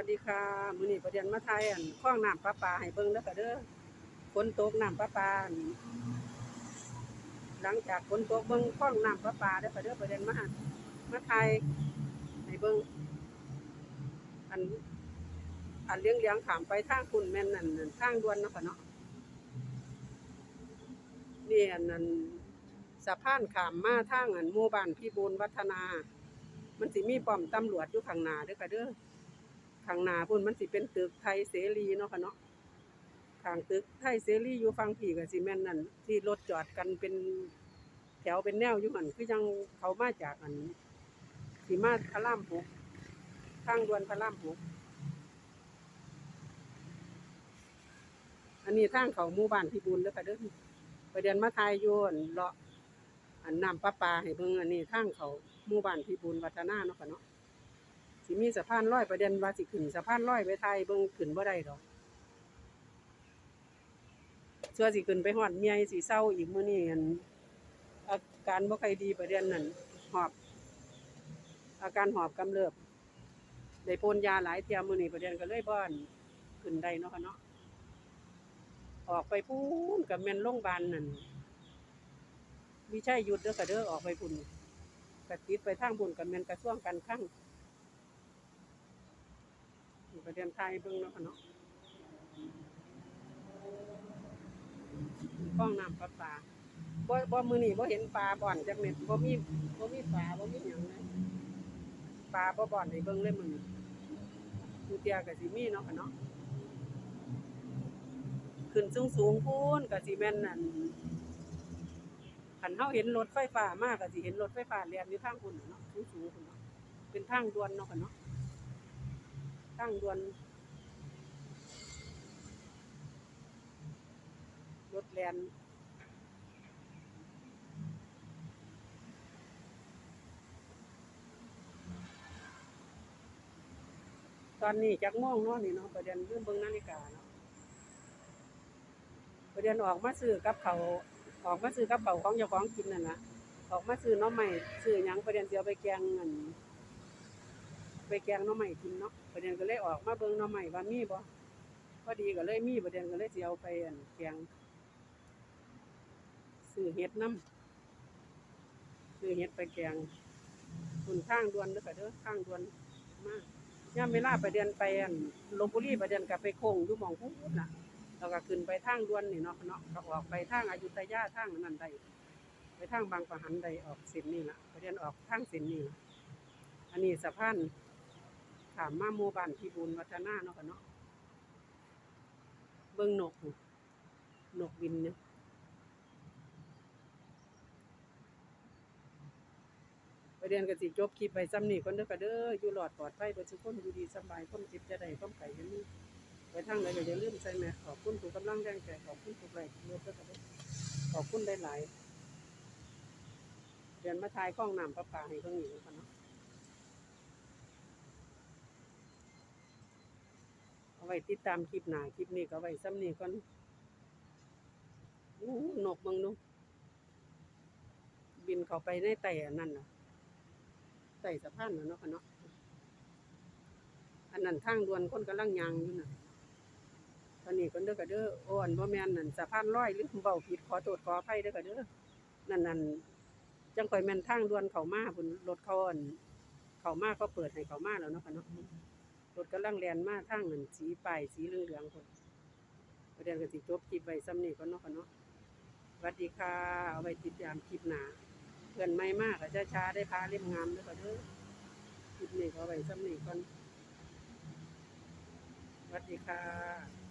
วัสดีค่ะมื้อนี้ประเด็นมาไทยอันคล้องน้ำประปาให้เบิ่งเด้อค่ะเด้อฝนตกน้ำประปาหลังจากฝนตกเบิ่งคล้องน้ำประปาเด้อค่ะเด้อประเด็นมามาไทยให้เบิ่งอัน อันเลี้ยงเลี้ยงขามไปทางคุณแม่นนั่นทางด่วนเนาะค่ะเนาะนี่อันนั้นสะพานขามมาทางอันหมู่บ้านพิบูลวัฒนา มันสิมีป้อมตำรวจอยู่ข้างหน้าเด้อค่ะเด้อ ข้างหน้าพุ่นมันสิเป็นตึกไทยเสรีเนาะค่ะเนาะข้างตึกไทยเสรีอยู่ฝั่งพี่ก็สิแม่นนั่นที่รถจอดกันเป็นแถวเป็นแนวอยู่หันคือจังเขามาจากอันสิมาพระรามหกทางดวนพระรามหกอันนี้ทางเขาหมู่บ้านพิบูลเด้อค่ะเด้อประเด็นมาทายอยู่อั่นเลาะอันน้ำประปลาให้เบิ่งอันนี้ทางเขาหมู่บ้านพิบูลวัฒนาเนาะค่ะเนาะ สิมีสะพานลอยประเด็นว่าสิขึ้นสะพานลอยไปไทยเบิ่งขึ้นบ่ได้ดอกเชื่อสิขึ้นไปฮอดเมียสิเศร้าอีกมื้อนี้อันอาการบ่ค่อยดีประเด็นนั่นหอบ อาการหอบกำเริบได้พ่นยาหลายเทียมื้อนี้ประเด็นก็เลยบ่อนขึ้นได้เนาะค่ะเนาะออกไปพูนกับแม่นโรงพยาบาลนั่นวิชัยหยุดเด้อค่ะเด้อออกไปพุ่นกะติดไปทางบุญกับแม่นกระทรวงการคลัง ประเด็นไทยเบิ่งเนาะค่ะเนาะฟ้องน้ำปลาปลาบ่บ่มือนี้บ่เห็นปลาบ่อนจักเม็ดบ่มีบ่มีปลาบ่มีหยังเลยปลาบ่บ่อนให้เบิ่งเลยมือนี้กูเตียก็สิมีเนาะค่ะเนาะขึ้นสูงๆพูนก็สิแม่นนั่นคันเฮาเห็นรถไฟฟ้ามากก็สิเห็นรถไฟฟ้าแล่นอยู่ทางพุ่นน่ะเนาะสูงๆพุ่นเนาะเป็นทางด่วนเนาะค่ะเนาะ ตั้งด่วนรถแลนตอนนี้จักโมงเนาะนี่เนาะประเด็นเรื่องเบิ่งนาฬิกาเนาะประเด็นออกมาซื้อกับเขาออกมาซื้อกับเขาของเจ้าของกินนั่นนะออกมาซื้อน้อใหม่ซื้อยังประเด็นสิเอาไปแกงอัน ไปแกงหน้อใหม่กินเนาะประเด็นก็เลยออกมาเบิ่งหน้อใหม่ว่ามีบ่พอดีก็เลยมีประเด็นก็เลยสิเอาไปอันแกงซื้อเห็ดน้ำซื้อเห็ดไปแกงคุณข้างดวนเด้อค่ะเด้อข้างดวนมากย่ามเวลาประเด็นไปอันลพบุรีประเด็นก็ไปโค้งอยู่หม่องพูดน่ะแล้วก็ขึ้นไปทางดวนนี่เนาะเนาะก็ออกไปทางอายุธยาทางนั้นได้ไปทางบางประหันได้ออกเส้นนี่ล่ะประเด็นออกทางเส้นนี่ละอันนี้สะพาน ถามมาหมู่บ้านพิบูลวัฒนาเนาะค่ะเนาะเบิ่งนกนกบินเนี่ยประเด็นก็สิจบคลิปไปซ้ำนี่ก่อนเด้อค่ะเด้ออยู่หลอดปลอดภัยเบ่ทุกคนอยู่ดีสบายความเจ็บจะได้ความไข้จะมีไปทางใดก็อย่าลืมใส่แมสขอบคุณทุกกำลังแรงใจขอบคุณทุกแรงเลือดเด้อค่ะเด้อขอบคุณหลายๆเดือนมาทายกล้องน้ำประปาให้เพิ่งอยู่ค่ะเนาะ เอา ไว้ติดตามคลิปหน้าคลิปนี้ก็ไว้ซ้ำนี้ก่อนอู้นกบังดูบินเข้าไปในไต่อันนั้นน่ะไต่สะพานน่ะเนาะค่ะเนาะอันนั้นทางด่วนคนกำลังยางอยู่น่ะตอนนี้คนเด้อก็เด้อโอ้อันบ่แม่นนั่นสะพานลอยหรือเว้าผิดขอโทษขออภัยเด้อก็เด้อนั่นนั่นจังค่อยแม่นทางด่วนเข้ามาพุ่นรถเขาอันเข้ามาก็เปิดให้เข้ามาแล้วเนาะค่ะเนาะ รถกำลังแล่นมาทางนั้นสีป้ายสีเหลืองๆพุ่นประเด็นก็สิจบคลิปไว้ซ้ำนี้ก่อนเนาะค่ะเนาะสวัสดีค่ะ เอาไว้ติดตามคลิปหน้าเพื่อนไม่มากก็ช้าได้พาเล่มงามด้วยก็เด้อคลิปนี้ก็เอาไว้ซ้ำนี้ก่อนสวัสดีค่ะ